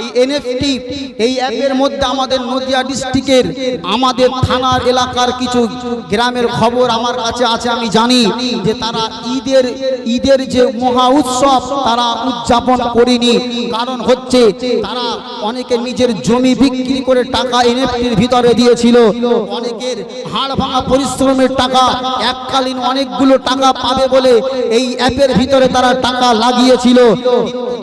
এই এনএফটি এই অ্যাপের মধ্যে আমাদের নদিয়া ডিস্ট্রিক্টের আমাদের থানার এলাকার কিছু গ্রামের খবর আমার কাছে আছে, আমি জানি যে তারা ঈদের ঈদের যে মহা উৎসব তারা উদযাপন করেনি। কারণ হচ্ছে তারা অনেকে নিজের জমি বিক্রি করে টাকা এনএফটির ভিতরে দিয়েছিল। অনেকের হাড় ভাঙা পরিশ্রমের টাকা, এককালীন অনেকগুলো টাকা পাবে বলে এই অ্যাপের ভিতরে তারা টাকা লাগিয়েছিল।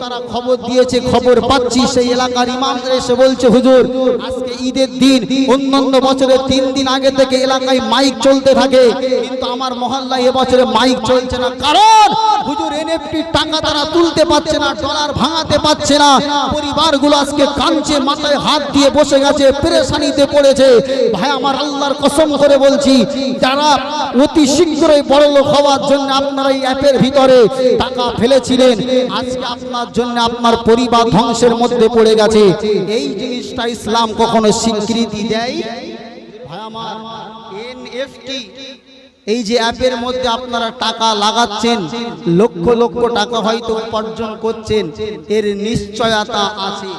তারা খবর দিয়েছে, খবর পাচ্ছি সেই এলাকার ইমামদের এসে বলছে, হুজুর, আজকে ঈদের দিন, অন্যান্য বছরের তিন দিন আগে থেকে এলাকায় মাইক চলতে থাকে। কিন্তু আমার মহল্লায় এবছরে মাইক চলছে না। কারণ, হুজুর, এনএফটি টাকা তারা তুলতে পারছে না, ডলার ভাঙাতে পারছে না। পরিবারগুলো আজকে কাঁদছে, মাথায় হাত দিয়ে বসে গেছে, পেরেশানিতে পড়েছে। ভাই, আমার আল্লাহর কসম করে বলছি, যারা অতি শীঘ্রই বড় লোক হওয়ার জন্য আপনারা এই অ্যাপের ভিতরে টাকা ফেলেছিলেন, আজকে আপনার জন্য আপনার পরিবার ধ্বংসের মধ্যে পড়ে গেছে। এই জিনিসটা ইসলাম কখনো স্বীকৃতি দেয় ভাই আমার এনএফটি এই যে অ্যাপের মধ্যে আপনারা টাকা লাগাচ্ছেন লক্ষ লক্ষ টাকা হয়তো উপার্জন করছেন এর নিশ্চয়তা আছে।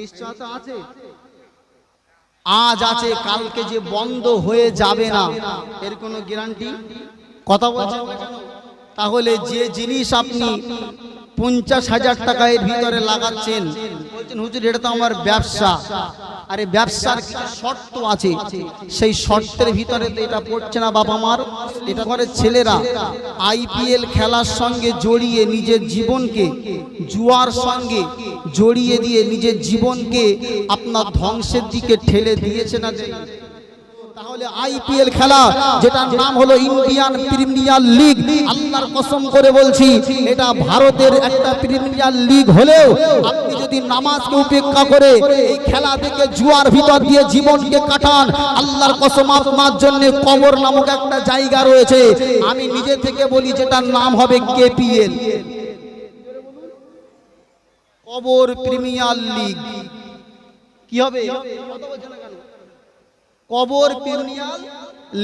নিশ্চয়তা আছে? আজ আছে কালকে যে বন্ধ হয়ে যাবে না এর কোনো গ্যারান্টি কথা বলছেন? তাহলে যে জিনিস আপনি পঞ্চাশ হাজার টাকা এর ভিতরে লাগাচ্ছেন। বলছেন, হুজুর, এটা তো আমার ব্যবসা। আরে, ব্যবসার শর্ত আছে। সেই শর্তের ভিতরে তো এটা পড়ছে না বাবা মার এটা করে ছেলেরা আইপিএল খেলার সঙ্গে জড়িয়ে নিজের জীবনকে, জুয়ার সঙ্গে জড়িয়ে দিয়ে নিজের জীবনকে আপনার ধ্বংসের দিকে ঠেলে দিয়েছে না দেয়নি? তাহলে আইপিএল খেলা, যেটার নাম হলো ইন্ডিয়ান প্রিমিয়ার লিগ। আল্লাহর কসম করে বলছি, এটা ভারতের একটা প্রিমিয়ার লিগ হলেও আপনি যদি নামাজকে উপেক্ষা করে এই খেলা থেকে জুয়ার ভিতর দিয়ে জীবনকে কাটান, আল্লাহর কসম আপনার জন্য কবর নামক একটা জায়গা রয়েছে। আমি নিজে থেকে বলি, যেটার নাম হবে কেপিএল। কবর প্রিমিয়ার লিগ। কি হবে? না কেন? কবর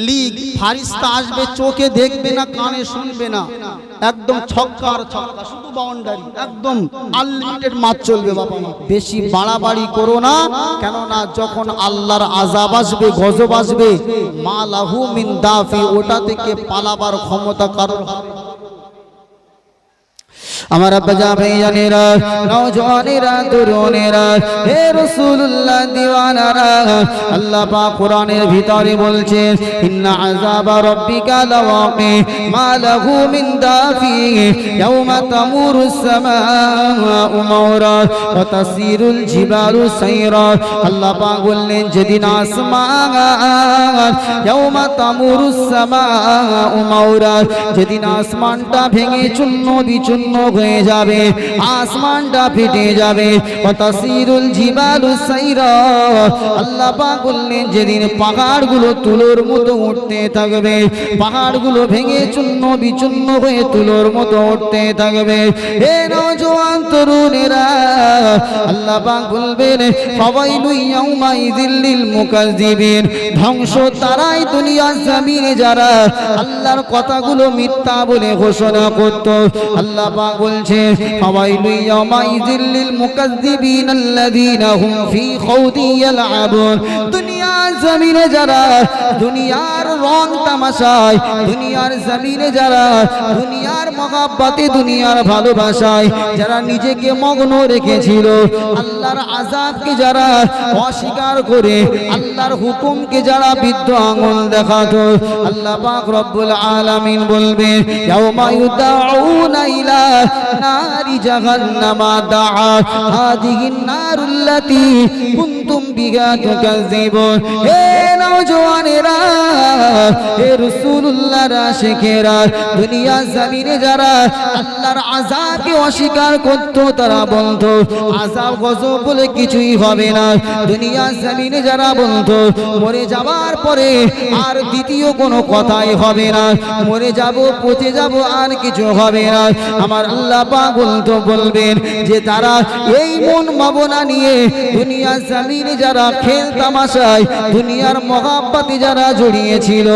লিগ, ফারিস্তা আসবে, চোখে দেখবে না, কানে শুনবে না একদম ছক্কার ছক্কা, শুধু বাউন্ডারি একদম আনলিমিটেড মাছ চলবে, বাবা। বেশি বাড়াবাড়ি করো না, কেননা যখন আল্লাহর আজাব আসবে, গজব আসবে, মা লাহু মিন দাফি, ওটা থেকে পালাবার ক্ষমতা কারোর হবে। আমার আব্বা ভাইজানেরা নওজওয়ানেরা তরুণেরা হে রাসূলুল্লাহ দিওয়ানারা, আল্লাহ পাক কোরআনের ভিতরে বলছে ইন্না আযাবা রাব্বিকা লাওয়াকি মা লাহু মিন দাফি ইয়াওমা তামুরুস সামাউ মাওরা ওয়া তাসিরুল জিবালু সাইরা। আল্লাহ পাক বললেন, যেদিন আসমান ইয়াওমা তামুরুস সামাউ মাওরা যেদিন আসমানটা ভেঙে চূর্ণ বিচূর্ণ হয়ে যাবে, আসমানটা ফেটে যাবে। তাসিরুল জিবালু আল্লাহ পাক বললেন, যেদিন পাহাড়গুলো তুলোর মতো উঠতে থাকবে, পাহাড়গুলো ভেঙে চূর্ণ বিচূর্ণ হয়ে তুলোর মতো উঠতে থাকবে। হে নওজোয়ান তরুণেরা, আল্লাহ পাক বলবেন, ফাওয়াইলু ইয়াউমাইযিল লিল মুকাজ্জিবিন ধ্বংস তারাই দুনিয়ার জমিনে যারা আল্লাহর কথাগুলো মিথ্যা বলে ঘোষণা করত। আল্লাহ পাক বলছে জমিনে যারা, দুনিয়ার রং তামাশায়, দুনিয়ার জমিনে যারা, দুনিয়ার মহাব্বতে দুনিয়ার ভালোবাসায়, যারা নিজেকে মগ্ন রেখেছিল, আল্লাহর আজাবকে যারা অস্বীকার করে, আল্লাহর হুকুমকে যারা বিদ্ধ আঙুল দেখাতো, আল্লাহ রব্বুল আলামিন বলবে নারি জাহান্নামা দাআ। হাদিহিন নারুল্লাতী কুনতুম বিহা তুকাজ্জিবুন হে নওজওয়ানেরা হে রাসূলুল্লাহর আশিকেরা দুনিয়া জমিনে যারা আল্লাহর আযাবকে অস্বীকার করত, তারা বলতো, আযাব গজব বলে কিছুই হবে না। দুনিয়া যারা মরে যাওয়ার পরে আর দ্বিতীয় কোনো কথাই হবে না। মরে যাব, পচে যাব, আর কিছু হবে না। আমার আল্লাহ পাক বলতো, বলবেন যে তারা এই মন ভাবনা নিয়ে দুনিয়া জমিনে যারা খেল তামাশায়, দুনিয়ার মহা বাপ যারা জড়িয়েছিল,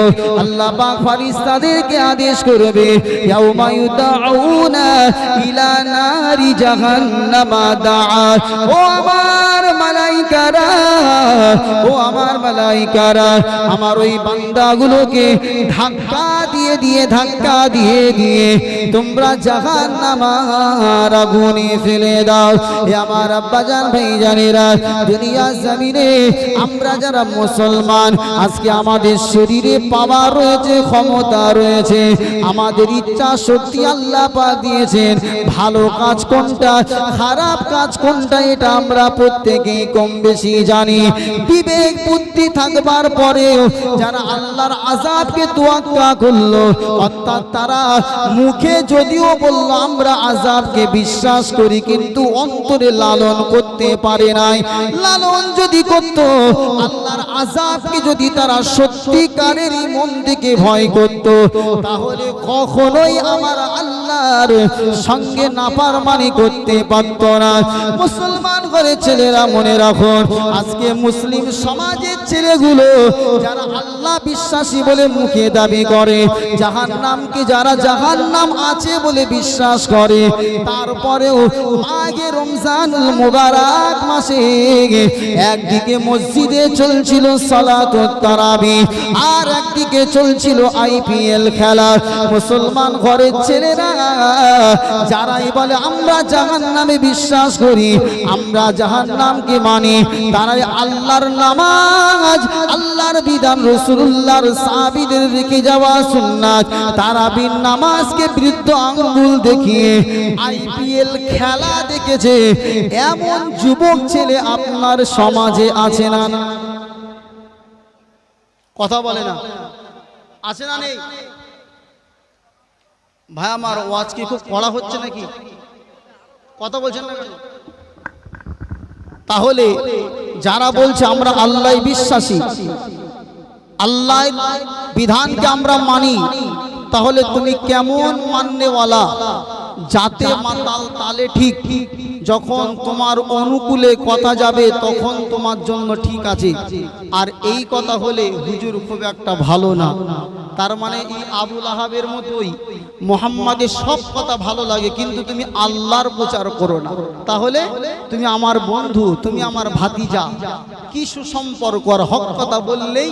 আল্লাহ পাক ফারিস্তাদেরকে আদেশ করবে ইলা নারি জাহান্নামা দাআ। ও আমার মালাইকারা, ও আমার মালাইকারা, আমার ওই বান্দাগুলোকে ধাক্কা দিয়ে দিয়ে, ধাক্কা দিয়ে দিয়ে তোমরা জাহান্নামার আগুনে ফেলে দাও। এ আমার আব্বাজান ভাই দুনিয়া জমিনে আমরা যারা মুসলমান আজকে আমাদের শরীরে পাওয়ার রয়েছে, ক্ষমতা রয়েছে, আমাদের ইচ্ছা শক্তি আল্লাহ পাক দিয়েছেন। ভালো কাজ কোনটা, খারাপ কাজ কোনটা এটা আমরা প্রত্যেকেই কম বেশি জানি। বিবেক, বুদ্ধি থাকবার পরেও যারা আল্লাহর আজাবকে তোয়াক্কা করল, অর্থাৎ তারা মুখে যদিও বলল, আমরা আজাবকে বিশ্বাস করি, কিন্তু অন্তরে লালন করতে পারে নাই। লালন যদি করত, আল্লাহর আজাবকে যদি তারা সত্যিকারেরই মন থেকে ভয় করত, তাহলে কখনোই আমার আল্লাহর সঙ্গে নাপারমানি করতে পারত না। মুসলমান ঘরে ছেলেরা মনে রাখুন আজকে মুসলিম সমাজের ছেলেগুলো যারা আল্লাহ বিশ্বাসী বলে মুখে দাবি করে জাহান নামকে যারা জাহান নাম আছে বলে বিশ্বাস করে, তারপরেও আগে রমজানুল মুবারক মাসে একদিকে মসজিদে চলছিল সালাত আর একদিকে চলছিল আইপিএল খেলা। মুসলমান ঘরের ছেলেরা, যারাই বলে, আমরা জাহান নামে বিশ্বাস করি, আমরা জাহান নামকে মানি। তারাই আল্লাহর নামাজ, আল্লাহর বিধান রসুল্লাহর সাবিদের রেখে যাওয়া সুন্নাত। তারাবির নামাজকে বৃদ্ধ আঙ্গুল দেখিয়ে আইপিএল খেলা দেখেছে। এমন যুবক ছেলে আপনার সমাজে আছে না না? কথা বলে না। আছে না নেই? ভাই, আমার ওয়াজ কি খুব কড়া হচ্ছে নাকি? কথা বলছেন না? তাহলে যারা বলছে আমরা আল্লাহ বিশ্বাসী আল্লাহ বিধানকে আমরা মানি, তাহলে তুমি কেমন মান্যওয়ালা? যাতে মাতাল তালে ঠিক। যখন তোমার অনুকূলে কথা যাবে তখন তোমার জন্য ঠিক আছে। আর এই কথা হলে হুজুর খুব একটা ভালো না। তার মানে এই আবুল আহাবের মতোই মোহাম্মদের সব কথা ভালো লাগে কিন্তু তুমি আল্লাহর প্রচার করো না। তাহলে তুমি আমার বন্ধু তুমি আমার ভাতিজা। কি সুসম্পর্ক আর হক কথা বললেই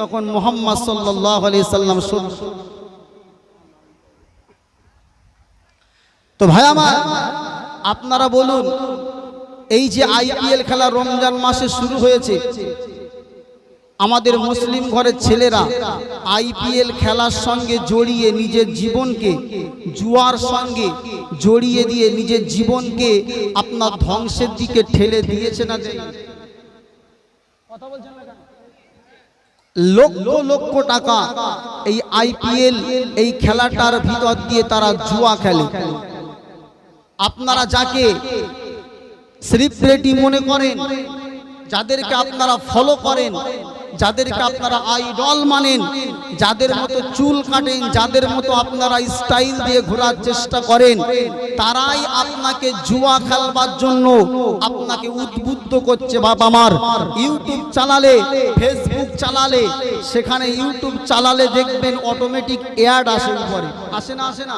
তখন মোহাম্মদ সাল্লাহ আলি সাল্লাম তো ভাই আমার আপনারা বলুন এই যে আইপিএল খেলা রমজান মাসে শুরু হয়েছে আমাদের মুসলিম ঘরের ছেলেরা আইপিএল খেলার সঙ্গে জড়িয়ে নিজের জীবনকে জুয়ার সঙ্গে জড়িয়ে দিয়ে নিজের জীবনকে আপনার ধ্বংসের দিকে ঠেলে দিয়েছে না দেয়নি? লক্ষ লক্ষ টাকা এই আইপিএল এই খেলাটার ভিতর দিয়ে তারা জুয়া খেলে আপনারা যাকে সেলিব্রিটি মনে করেন, যাদেরকে আপনারা ফলো করেন, যাদেরকে আপনারা আইডল মানেন, যাদের মতো চুল কাটেন, যাদের মতো আপনারা স্টাইল দিয়ে ঘোরার চেষ্টা করেন, তারাই আপনাকে জুয়া খেলবার জন্য আপনাকে উদ্বুদ্ধ করছে বাবা আমার ইউটিউব চালালে ফেসবুক চালালে, সেখানে ইউটিউব চালালে দেখবেন অটোমেটিক অ্যাড আসে উপরে। আসে না আসে না?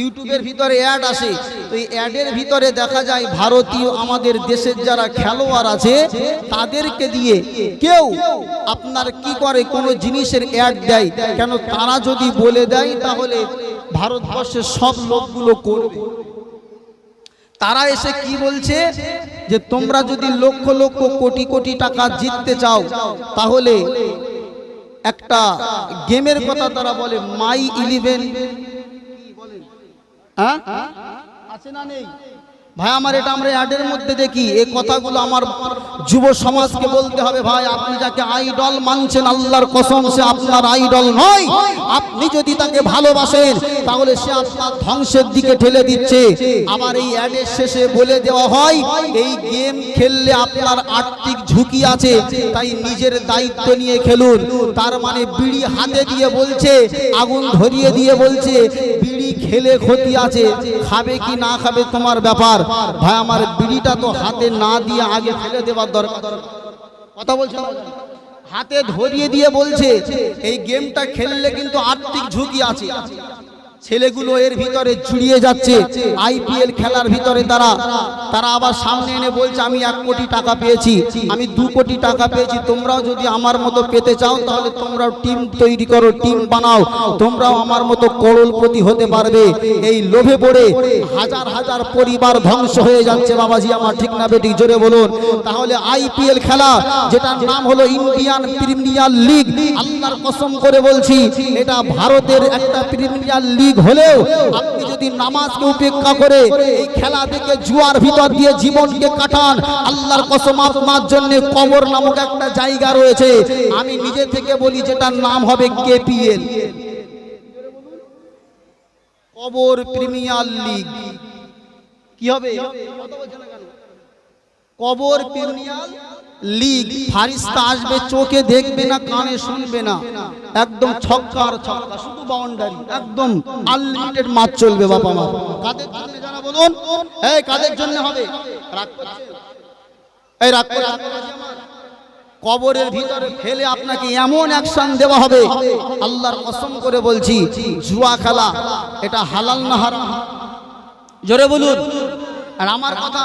ইউটিউবের ভিতরে অ্যাড আসে। তো এই অ্যাডের ভিতরে দেখা যায় ভারতীয় আমাদের দেশের যারা খেলোয়াড় আছে, তাদেরকে দিয়ে কেউ আপনার কি করে কোনো জিনিসের অ্যাড দেয়? কেন তারা যদি বলে দেয়, তাহলে ভারতবর্ষের সব লোকগুলো করবে। তারা এসে কি বলছে? যে তোমরা যদি লক্ষ লক্ষ কোটি কোটি টাকা জিততে চাও, তাহলে একটা গেমের কথা তারা বলে মাই ইলেভেন হ্যাঁ? আছে না নেই? ভাই, আমার এটা আমরা অ্যাডের মধ্যে দেখি। এই কথাগুলো আমার যুব সমাজকে বলতে হবে, ভাই। আপনি যাকে আইডল মানছেন, আল্লাহর কসম, সে আপনার আইডল নয়। আপনি যদি তাকে ভালোবাসেন, তাহলে সে আপনার ধ্বংসের দিকে ঠেলে দিচ্ছে। আবার এই অ্যাডের শেষে বলে দেওয়া হয়, এই গেম খেললে আপনার আর্থিক ঝুঁকি আছে, তাই নিজের দায়িত্ব নিয়ে খেলুন। তার মানে বিড়ি হাতে দিয়ে বলছে, আগুন ধরিয়ে দিয়ে বলছে খেলে ক্ষতি আছে, খাবে কি না খাবে তোমার ব্যাপার। ভাই, আমার বিড়িটা তো হাতে না দিয়ে আগে ফেলে দেওয়ার দরকার। কথা বলছো? হাতে ধরিয়ে দিয়ে বলছে, এই গেমটা খেললে কিন্তু আর্থিক ঝুঁকি আছে। ছেলেগুলো এর ভিতরে জুড়িয়ে যাচ্ছে। আইপিএল খেলার ভিতরে তারা তারা আবার সামনে এনে বলছে, আমি এক কোটি টাকা পেয়েছি, আমি দু কোটি টাকা পেয়েছি, তোমরাও যদি আমার মতো পেতে চাও, তাহলে তোমরাও টিম তৈরি করো, টিম বানাও, তোমরাও আমার মতো করোলপতি হতে পারবে। এই লোভে পড়ে হাজার হাজার পরিবার ধ্বংস হয়ে যাচ্ছে, বাবাজি আমার ঠিক না বেটি জোরে বলুন। তাহলে আইপিএল খেলা, যেটার নাম হলো ইন্ডিয়ান প্রিমিয়ার লিগ, আল্লাহর কসম করে বলছি, এটা ভারতের একটা প্রিমিয়ার লিগ হলেও আপনি যদি নামাজকে উপেক্ষা করে এই খেলা দেখে জুয়ার ভিতর দিয়ে জীবনকে কাটান আল্লাহর কসম আপনার জন্য কবর নামক একটা জায়গা রয়েছে। আমি নিজে থেকে বলি যেটার নাম হবে কেপিএল। কবর প্রিমিয়ার লিগ। কি হবে? কবর প্রিমিয়ার লিগ ফারিস্তা আসবে, চোখে দেখবে না, কানে শুনবে না। একদম ছক্কা আর ছক্কা, শুধু বাউন্ডারি একদম আনলিমিটেড মাছ চলবে বাবা মা কাদের জন্য জানা বলুন? এই, কাদের জন্য হবে? এই, রাগ করছেন? কবরের ভিতরে ফেলে আপনাকে এমন অ্যাকশন দেওয়া হবে, আল্লাহর কসম করে বলছি, জুয়া খেলা, এটা হালাল না হারাম। জোরে বলুন। আর আমার কথা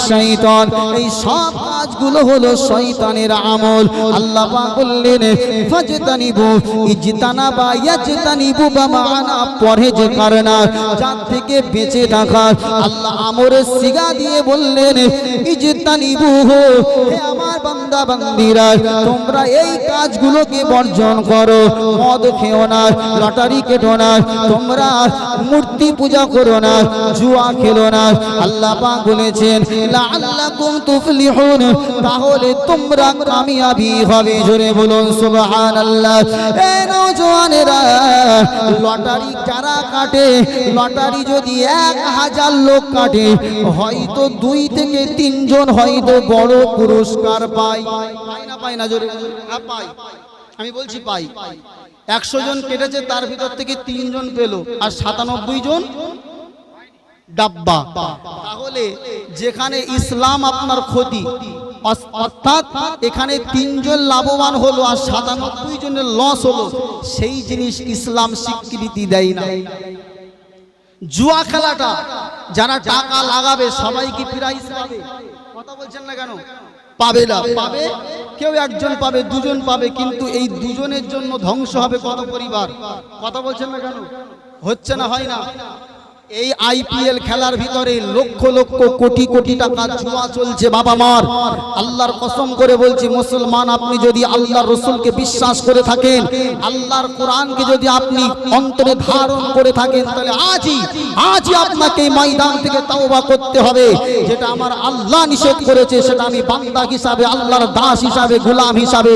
শাইতান এই সব কাজগুলো হলো শয়তানের আমল। আল্লাহ পাক বললেন, ফাজতানিবু ইজতানাবা ইয়াজতানিবু বামানা। পরহেজ করনা যার থেকে বেঁচে থাকা। আল্লাহ আমরের সিগা দিয়ে বললেন, ইজতানিবু হে আমার বান্দা বান্দিরা তোমরা এই কাজগুলোকে বর্জন করো। মদ খেও না, লটারি কেটো না, তোমরা মূর্তি পূজা করো না, জুয়া খেলো না। আল্লাহ পাক বলেছেন, লাআল্লাকুম তুফলিহুন। তাহলে তোমরা কামিয়াবি হবে। জোরে বলুন, সুবহানাল্লাহ। এ নওজওয়ানেরা লটারি যারা কাটে? লটারি যদি এক হাজার লোক কাটে, হয়তো দুই থেকে তিনজন হয়তো বড় পুরস্কার পায়। পায় না পায় না, জোরে। হ্যাঁ পাই আমি বলছি পাই একশো জন কেটেছে, তার ভিতর থেকে তিনজন পেল, আর সাতানব্বই জন ডাব্বা। তাহলে যেখানে ইসলাম আপনার ক্ষতি অর্থাৎ এখানে তিনজন লাভবান হলো আর সাতানব্বই জনের লস হলো। সেই জিনিস ইসলাম স্বীকৃতি দেয় না। জুয়া খেলাটা যারা টাকা লাগাবে সবাই কি প্রাইজ পাবে। কথা বলছেন না কেন? পাবে না। পাবে? কেউ একজন পাবে, দুজন পাবে, কিন্তু এই দুজনের জন্য ধ্বংস হবে কত পরিবার? কথা বলছেন না কেন? হচ্ছে না, হয় না? এই আইপিএল খেলার ভিতরে লক্ষ লক্ষ কোটি কোটি টাকা জুয়া চলছে, বাবা মার। আল্লাহর কসম করে বলছি, মুসলমান, আপনি যদি আল্লাহর রসুলকে বিশ্বাস করে থাকেন, আল্লাহর কোরআনকে যদি আপনি অন্তরে ধারণ করে থাকেন, তাহলে আজই আজই আপনাকে ময়দান থেকে তাওবা করতে হবে। যেটা আমার আল্লাহ নিষেধ করেছে, সেটা আমি বান্দা হিসাবে, আল্লাহর দাস হিসাবে, গোলাম হিসাবে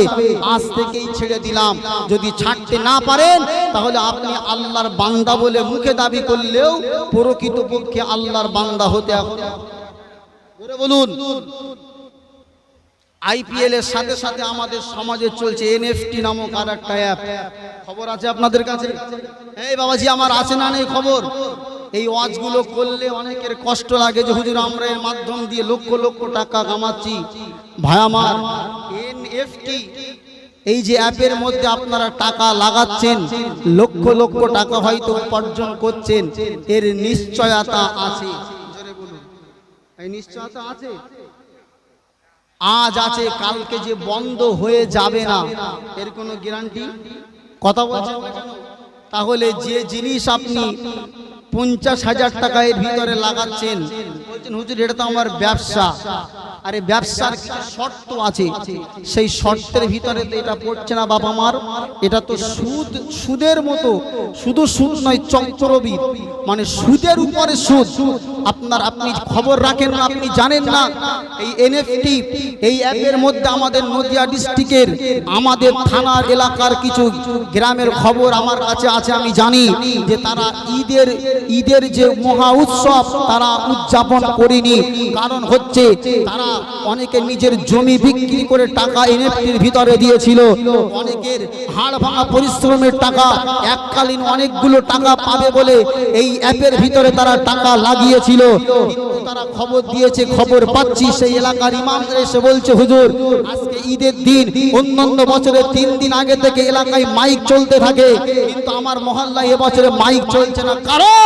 আজ থেকেই ছেড়ে দিলাম। যদি ছাড়তে না পারেন, তাহলে আপনি আল্লাহর বান্দা বলে মুখে দাবি করলেও প্রকৃতপক্ষে আল্লাহর বান্দা হতে বলুন। আইপিএল এর সাথে সাথে আমাদের সমাজে চলছে এনএফটি নামক আর একটা অ্যাপ খবর আছে আপনাদের কাছে? এই বাবাজি, আমার আছে না নেই খবর? এই ওয়াজগুলো করলে অনেকের কষ্ট লাগে যে, হুজুর, আমরা এর মাধ্যম দিয়ে লক্ষ লক্ষ টাকা কামাচ্ছি। ভাই, আমার এনএফটি এই যে অ্যাপের মধ্যে আপনারা টাকা লাগাচ্ছেন, লক্ষ লক্ষ টাকা হয়তো উপার্জন করছেন, এর নিশ্চয়তা আছে। আজ আছে, কালকে যে বন্ধ হয়ে যাবে না, এর কোনো গ্যারান্টি কথা বলছেন? তাহলে যে জিনিস আপনি পঞ্চাশ হাজার টাকা এর ভিতরে লাগাচ্ছেন। বলছেন, হুজুর, এটা তো আমার ব্যবসা। আরে, ব্যবসার শর্ত আছে। সেই শর্তের ভিতরে তো এটা পড়ছে না বাবা মার এটা তো সুদ, সুদের মতো। শুধু সুদ নয় চক্রবৃদ মানে সুদের উপরে সুদ। আপনার, আপনি খবর রাখেন না, আপনি জানেন না। এই এনএফটি এই অ্যাপের মধ্যে আমাদের নদিয়া ডিস্ট্রিক্টের, আমাদের থানার এলাকার কিছু গ্রামের খবর আমার কাছে আছে, আমি জানি যে তারা ঈদের ঈদের যে মহা উৎসব তারা উদযাপন করেনি। কারণ হচ্ছে তারা অনেকে নিজের জমি বিক্রি করে টাকা এনএফটির ভিতরে দিয়েছিল। অনেকের হাড় ভাঙা পরিশ্রমের টাকা, এককালীন অনেকগুলো টাকা পাবে বলে এই অ্যাপের ভিতরে তারা টাকা লাগিয়েছিল। তারা খবর দিয়েছে, খবর পাচ্ছি, সেই এলাকার ইমামদের এসে বলছে, হুজুর, আজকে ঈদের দিন, অন্যান্য বছরে তিন দিন আগে থেকে এলাকায় মাইক চলতে থাকে। কিন্তু আমার মহল্লায় এবছরে মাইক চলছে না। কারণ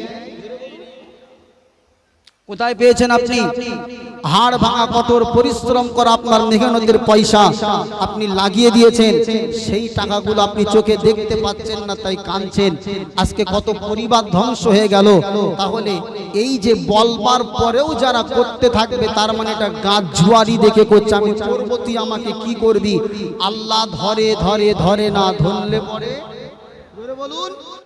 কোথায় পেয়েছেন আপনি? হাড় ভাঙা কঠোর পরিশ্রম করা আপনার মেহনতের পয়সা আপনি লাগিয়ে দিয়েছেন, সেই টাকাগুলো আপনি চোখে দেখতে পাচ্ছেন না, তাই কাঁদছেন। আজকে কত পরিবার ধ্বংস হয়ে গেল। তাহলে এই যে বলবার পরেও যারা করতে থাকবে, তার মানে এটা গাছ জুয়ারি দেখে করছে। আমি করব তুই আমাকে কি করবি? আল্লাহ ধরে ধরে ধরে না, ধরলে পরে? বলুন।